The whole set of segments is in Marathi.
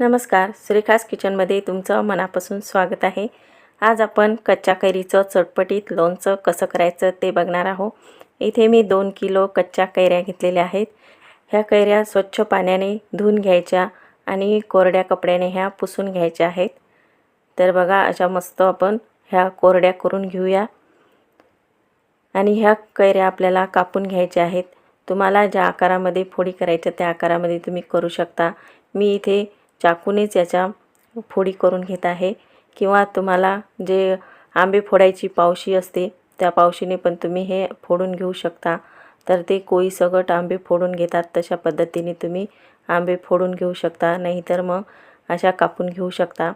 नमस्कार श्रीखास किचनमध्ये तुमचं मनापासून स्वागत आहे. आज आपण कच्च्या कैरीचं चटपटीत लोणचं कसं करायचं ते बघणार आहोत. इथे मी दोन किलो कच्च्या कैऱ्या घेतलेल्या आहेत. ह्या कैऱ्या स्वच्छ पाण्याने धुवून घ्यायच्या आणि कोरड्या कपड्याने ह्या पुसून घ्यायच्या आहेत. तर बघा अशा मस्त आपण ह्या कोरड्या करून घेऊया. आणि ह्या कैऱ्या आपल्याला कापून घ्यायच्या आहेत. तुम्हाला ज्या आकारामध्ये फोडी करायच्या त्या आकारामध्ये तुम्ही करू शकता. मी इथे चाकूनेच याच्या फोडी करून घेत आहे. किंवा तुम्हाला जे आंबे फोडायची पावशी असते त्या पावशीने पण तुम्ही हे फोडून घेऊ शकता. तर ते कोळी सगट आंबे फोडून घेतात तशा पद्धतीने तुम्ही आंबे फोडून घेऊ शकता. नाहीतर मग अशा कापून घेऊ शकता.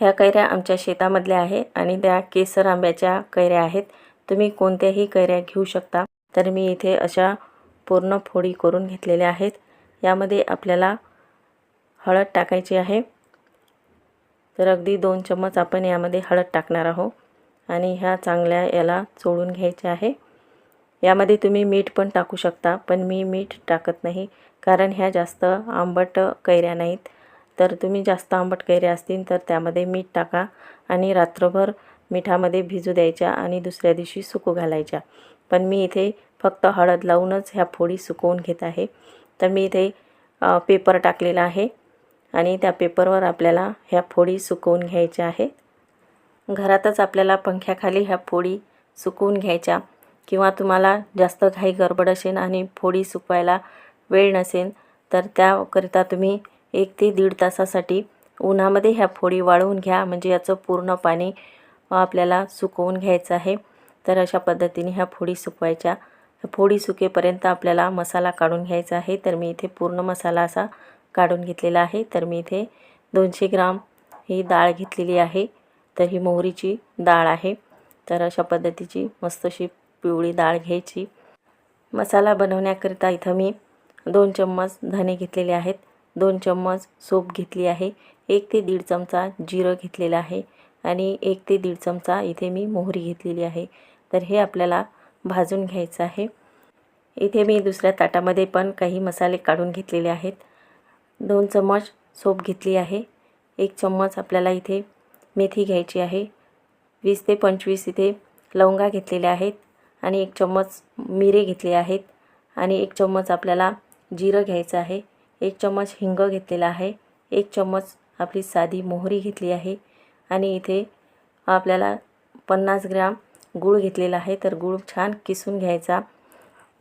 ह्या कैऱ्या आमच्या शेतामधल्या आहे आणि त्या केसर आंब्याच्या कैऱ्या आहेत. तुम्ही कोणत्याही कैऱ्या घेऊ शकता. तर मी इथे अशा पूर्ण फोडी करून घेतलेल्या आहेत. यामध्ये आपल्याला हळद टाकायची आहे. तर अगदी दोन चम्मच आपण यामध्ये हळद टाकणार आहोत. आणि ह्या चांगल्या याला चोळून घ्यायच्या आहे. यामध्ये तुम्ही मीठ पण टाकू शकता पण मी मीठ टाकत नाही कारण ह्या जास्त आंबट कैऱ्या नाहीत. तर तुम्ही जास्त आंबट कैऱ्या असतील तर त्यामध्ये मीठ टाका आणि रात्रभर मिठामध्ये भिजू द्यायच्या आणि दुसऱ्या दिवशी सुकू घालायच्या. पण मी इथे फक्त हळद लावूनच ह्या फोडी सुकवून घेत आहे. तर मी इथे पेपर टाकलेला आहे. आणि त्या पेपरवर आपल्याला ह्या फोडी सुकवून घ्यायच्या आहेत. घरातच आपल्याला पंख्याखाली ह्या फोडी सुकवून घ्यायच्या. किंवा तुम्हाला जास्त घाई गडबड असेल आणि फोडी सुकवायला वेळ नसेल तर त्याकरिता तुम्ही एक ते दीड तासासाठी उन्हामध्ये ह्या फोडी वाळवून घ्या. म्हणजे याचं पूर्ण पाणी आपल्याला सुकवून घ्यायचं आहे. तर अशा पद्धतीने ह्या फोडी सुकवायच्या. फोडी सुकेपर्यंत आपल्याला मसाला काढून घ्यायचा आहे. तर मी इथे पूर्ण मसाला असा काढून घेतलेला आहे. तर मी इथे दोनशे ग्राम ही डाळ घेतलेली आहे. तर ही मोहरीची डाळ आहे. तर अशा पद्धतीची मस्त अशी पिवळी डाळ घ्यायची. मसाला बनवण्याकरिता इथं मी दोन चम्मच धने घेतलेले आहेत. दोन चम्मच सूप घेतली आहे. एक ते दीड चमचा जिरं घेतलेलं आहे. आणि एक ते दीड चमचा इथे मी मोहरी घेतलेली आहे. तर हे आपल्याला भाजून घ्यायचं आहे. इथे मी दुसऱ्या ताटामध्ये पण काही मसाले काढून घेतलेले आहेत. दोन चम्मच सोप घेतली आहे. एक चम्मच आपल्याला इथे मेथी घ्यायची आहे. वीस ते पंचवीस इथे लवंगा घेतलेल्या आहेत आणि एक चम्मच मिरे घेतले आहेत आणि एक चम्मच आपल्याला जिरं घ्यायचं आहे. एक चम्मच हिंग घेतलेला आहे. एक चम्मच आपली साधी मोहरी घेतली आहे आणि इथे आपल्याला पन्नास ग्रॅम गूळ घेतलेला आहे. तर गूळ छान किसून घ्यायचा.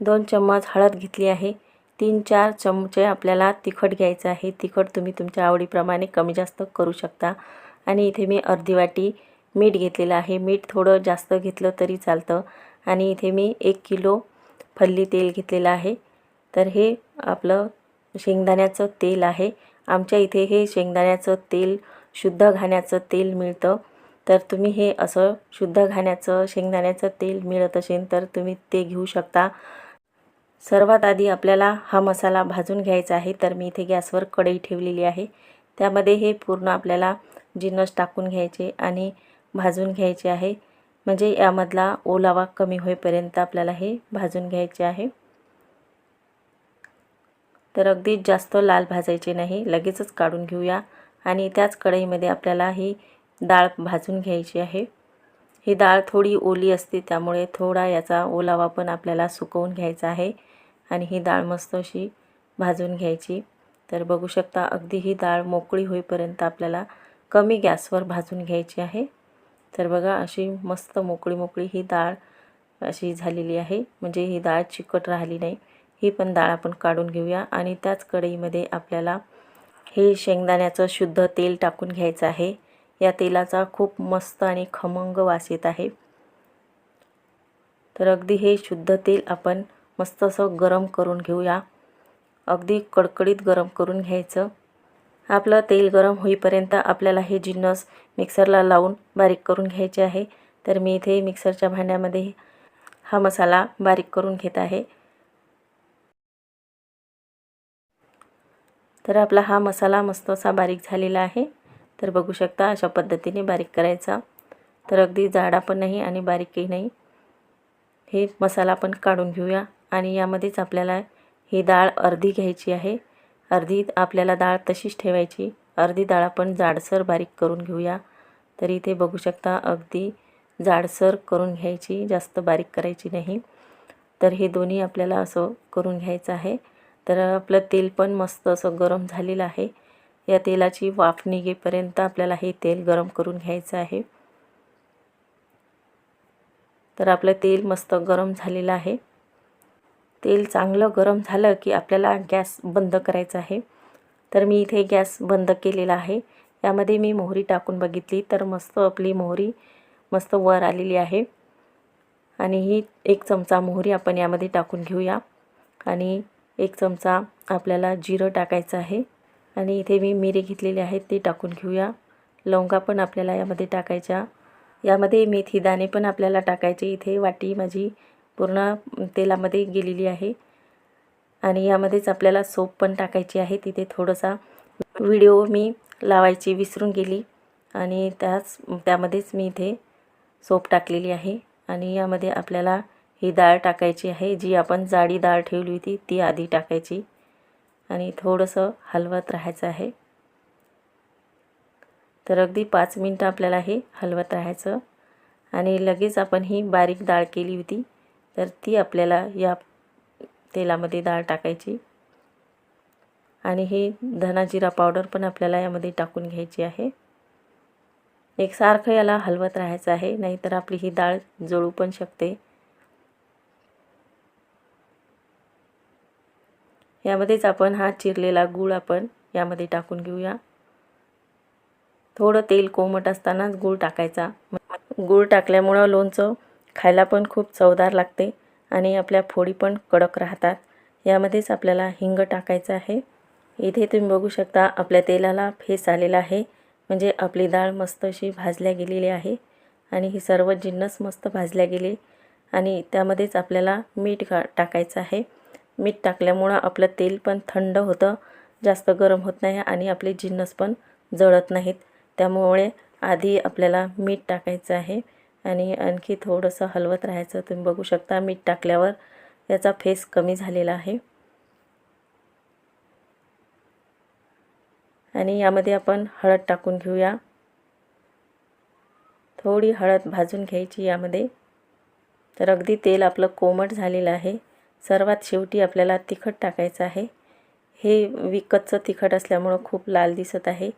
दोन चम्मच हळद घेतली आहे. तीन चार चमचे आपल्याला तिखट घ्यायचं आहे. तिखट तुम्ही तुमच्या आवडीप्रमाणे कमी जास्त करू शकता. आणि इथे मी अर्धी वाटी मीठ घेतलेलं आहे. मीठ थोडं जास्त घेतलं तरी चालतं. आणि इथे मी एक किलो फल्ली तेल घेतलेलं आहे. तर हे आपलं शेंगदाण्याचं तेल आहे. आमच्या इथे हे शेंगदाण्याचं तेल शुद्ध घाण्याचं तेल मिळतं. तर तुम्ही हे असं शुद्ध घाण्याचं शेंगदाण्याचं तेल मिळत असेल तर तुम्ही ते घेऊ शकता. सर्वात आधी आपल्याला हा मसाला भाजून घ्यायचा आहे तर मी इथे गॅसवर कढई ठेवलेली आहे. त्यामध्ये हे पूर्ण आपल्याला जिन्नस टाकून घ्यायचे आणि भाजून घ्यायचे आहे. म्हणजे यामधला ओलावा कमी होईपर्यंत आपल्याला हे भाजून घ्यायचे आहे. तर अगदी जास्त लाल भाजायचे नाही लगेचच काढून घेऊया. आणि त्याच कढईमध्ये आपल्याला ही डाळ भाजून घ्यायची आहे. ही डाळ थोडी ओली असते त्यामुळे थोडा याचा ओलावा पण आपल्याला सुकवून घ्यायचा आहे. आणि ही डाळ मस्त अशी भाजून घ्यायची. तर बघू शकता अगदी ही डाळ मोकळी होईपर्यंत आपल्याला कमी गॅसवर भाजून घ्यायची आहे. तर बघा अशी मस्त मोकळी मोकळी ही डाळ अशी झालेली आहे. म्हणजे ही डाळ चिकट राहिली नाही. ही पण डाळ आपण काढून घेऊया आणि त्याच कढईमध्ये आपल्याला हे शेंगदाण्याचं शुद्ध तेल टाकून घ्यायचं आहे. या तेलाचा खूप मस्त आणि खमंग वास येत आहे. तर अगदी हे शुद्ध तेल आपण मस्त असं गरम करून घेऊया. अगदी कडकडीत गरम करून घ्यायचं. आपलं तेल गरम होईपर्यंत आपल्याला हे जिन्नस मिक्सरला लावून बारीक करून घ्यायचे आहे. तर मी इथे मिक्सरच्या भांड्यामध्ये हा मसाला बारीक करून घेत आहे. तर आपला हा मसाला मस्त असा बारीक झालेला आहे. तर बघू शकता अशा पद्धतीने बारीक करायचा. तर अगदी जाडा पण नाही आणि बारीकही नाही. हे मसाला पण काढून घेऊया. आणि यामध्येच आपल्याला ही डाळ अर्धी घ्यायची आहे. अर्धी आपल्याला डाळ तशीच ठेवायची. अर्धी डाळ आपण जाडसर बारीक करून घेऊया. तर इथे बघू शकता अगदी जाडसर करून घ्यायची जास्त बारीक करायची नाही. तर हे दोन्ही आपल्याला असं करून घ्यायचं आहे. तर आपलं तेल पण मस्त असं गरम झालेलं आहे. या तेलाची वाफ निघेपर्यंत आपल्याला हे तेल गरम करून घ्यायचं आहे. तर आपलं तेल मस्त गरम झालेलं आहे. तेल चांगलं गरम झालं की आपल्याला गॅस बंद करायचा आहे. तर मी इथे गॅस बंद केलेला आहे. यामध्ये मी मोहरी टाकून बघितली. तर मस्त आपली मोहरी मस्त वर आलेली आहे. आणि ही एक चमचा मोहरी आपण यामध्ये टाकून घेऊया. आणि एक चमचा आपल्याला जिरं टाकायचं आहे. आणि इथे मी मिरी घेतलेली आहेत ते टाकून घेऊया. लवंगा पण आपल्याला यामध्ये टाकायच्या. यामध्ये मेथी दाणे पण आपल्याला टाकायचे. इथे वाटी माझी पूर्ण तेलामध्ये गेलेली आहे. आणि यामध्येच आपल्याला सोप पण टाकायची आहे. तिथे थोडासा व्हिडिओ मी लावायची विसरून गेली. आणि त्याच त्यामध्येच मी इथे सोप टाकलेली आहे. आणि यामध्ये आपल्याला ही डाळ टाकायची आहे. जी आपण जाडी डाळ ठेवली होती ती आधी टाकायची. आणि थोडंसं हलवत राहायचं आहे. तर अगदी पाच मिनटं आपल्याला हे हलवत राहायचं. आणि लगेच आपण ही बारीक डाळ केली होती. तर ती आपल्याला या तेलामध्ये डाळ टाकायची. आणि ही धना जिरा पावडर पण आपल्याला यामध्ये टाकून घ्यायची आहे. एकसारखं याला हलवत राहायचं आहे नाहीतर आपली ही डाळ जळू पण शकते. यामध्येच आपण हा चिरलेला गूळ आपण यामध्ये टाकून घेऊया. थोडं तेल कोमट असतानाच गूळ टाकायचा. गूळ टाकल्यामुळं लोणचं खायला पण खूप चवदार लागते आणि आपल्या फोडी पण कडक राहतात. यामध्येच आपल्याला हिंग टाकायचं आहे. इथे तुम्ही बघू शकता आपल्या तेलाला फेस आलेला आहे. म्हणजे आपली डाळ मस्त अशी भाजल्या गेलेली आहे आणि ही सर्व जिन्नस मस्त भाजल्या गेली आणि त्यामध्येच आपल्याला मीठ घा टाकायचं आहे. मीठ टाकल्यामुळं आपलं तेल पण थंड होतं जास्त गरम होत नाही आणि आपले जिन्नस पण जळत नाहीत. त्यामुळे आधी आपल्याला मीठ टाकायचं आहे. आणि आणखी थोडंसं हलवत राहायचं. तुम्ही बघू शकता मीठ टाकल्यावर याचा फेस कमी झालेला आहे. आणि यामध्ये आपण हळद टाकून घेऊया. थोडी हळद भाजून घ्यायची यामध्ये. तर अगदी तेल आपलं कोमट झालेलं आहे. सर्वात शेवटी आपल्याला तिखट टाकायचं आहे. हे विकतचं तिखट असल्यामुळं खूप लाल दिसत आहे.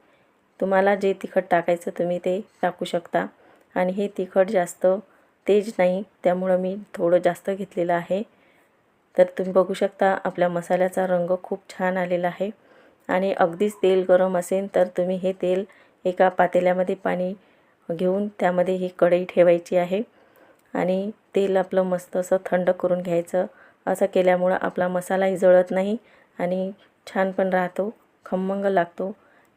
तुम्हाला जे तिखट टाकायचं तुम्ही ते टाकू शकता. आणि हे तिखट जास्त तेज नाही त्यामुळं मी थोडं जास्त घेतलेलं आहे. तर तुम्ही बघू शकता आपल्या मसाल्याचा रंग खूप छान आलेला आहे. आणि अगदीच तेल गरम असेल तर तुम्ही हे तेल एका पातेल्यामध्ये पाणी घेऊन त्यामध्ये ही कढई ठेवायची आहे. आणि तेल आपलं मस्त असं थंड करून घ्यायचं. असं केल्यामुळं आपला मसालाही जळत नाही आणि छान पण राहतो खमंग लागतो.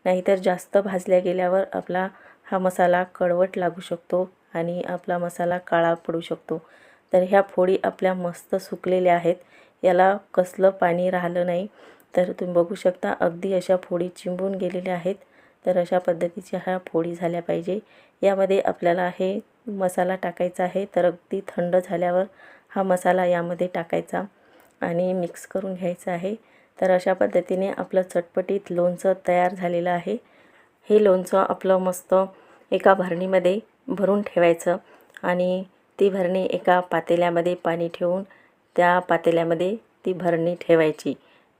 नाहीतर जास्त भाजल्या गेल्यावर आपला हा मसाला कडवट लागू शकतो आणि आपला मसाला काळा पडू शकतो. तर ह्या फोडी आपल्या मस्त सुकलेल्या आहेत. याला कसलं पाणी राहिलं नाही. तर तुम्ही बघू शकता अगदी अशा फोडी चिंबून गेलेल्या आहेत. तर अशा पद्धतीच्या ह्या फोडी झाल्या पाहिजे. यामध्ये आपल्याला हे मसाला टाकायचा आहे. तर अगदी थंड झाल्यावर हा मसाला यामध्ये टाकायचा आणि मिक्स करून घ्यायचा आहे. तर अशा पद्धतीने आपलं चटपटीत लोणचं तयार झालेलं आहे. हे लोणचं आपलं मस्त एका भरणीमध्ये भरून ठेवायचं आणि ती भरणी एका पातेल्यामध्ये पाणी ठेवून त्या पातेल्यामध्ये ती भरणी ठेवायची.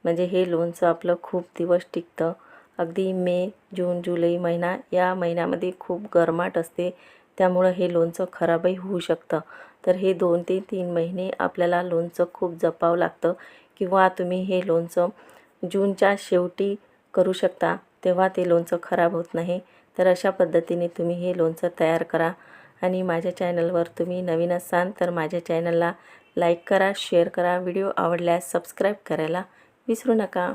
म्हणजे हे लोणचं आपलं खूप दिवस टिकतं. अगदी मे जून जुलै महिना या महिन्यामध्ये खूप गरमाट असते. त्यामुळं हे लोणचं खराबही होऊ शकतं. तर हे दोन ते तीन महिने आपल्याला लोणचं खूप जपावं लागतं. किंवा तुम्ही हे लोणचं जूनच्या शेवटी करू शकता. तेव्हा ते लोणचं खराब होत नाही. तर अशा पद्धतीने तुम्ही हे लोणचं तयार करा आणि माझ्या चॅनलवर तुम्ही नवीन असाल तर माझ्या चॅनलला लाईक करा शेअर करा व्हिडिओ आवडल्यास सबस्क्राईब करायला विसरू नका.